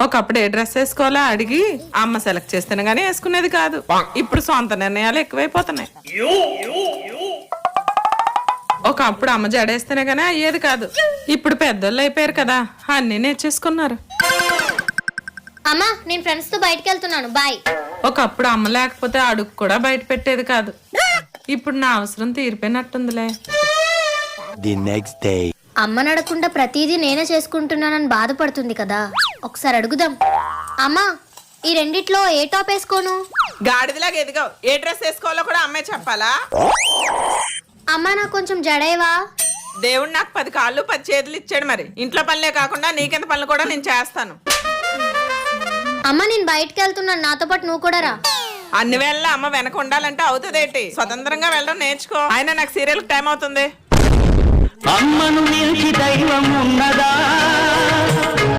ఒకప్పుడు ఏ డ్రెస్ వేసుకోవాలో అడిగి అమ్మ సెలెక్ట్ చేస్తేనే గానీ వేసుకునేది కాదు. ఇప్పుడు సొంత నిర్ణయాలు ఎక్కువైపోతున్నాయి. ఒకప్పుడు అమ్మ జడేస్తేనే గానీ అయ్యేది కాదు. ఇప్పుడు పెద్దోళ్ళు అయిపోయారు కదా అన్నీ నేర్చేసుకున్నారు. అమ్మా నేను ఫ్రెండ్స్తో బయటకు వెళ్తున్నాను బాయ్. ఒకప్పుడు అమ్మ లేకపోతే అడుగు కూడా బయట పెట్టేది కాదు. ఇప్పుడు నా అవసరం తీరిపోయినట్టుందిలే. Day. అమ్మ నడకుండా ప్రతిదీ నేనే చేసుకుంటున్నానని బాధపడుతుంది కదా. ఒకసారి అడుగుదాం. అమ్మా ఈ రెండిట్లో ఏ టాప్ వేసుకోను? గాడిదలాగా ఎదిగావు. ఏ డ్రెస్ వేసుకోవాలో కూడా అమ్మే చెప్పాలా? అమ్మా నాకు కొంచెం జడేవా? దేవుడు నాకు పది కాళ్ళు పది చేతులు ఇచ్చాడు మరి. ఇంట్లో పనులే కాకుండా నీకెంత పనులు కూడా నేను చేస్తాను. అమ్మ నేను బయటకు వెళ్తున్నాను. నాతో పాటు నువ్వు కూడా రా. అన్ని వేళ అమ్మ వెనక ఉండాలంటే అవుతుందేంటి? స్వతంత్రంగా వెళ్ళడం నేర్చుకో. ఆయన నాకు సీరియల్ టైం అవుతుంది. అమ్మను మించి దైవం ఉన్నదా?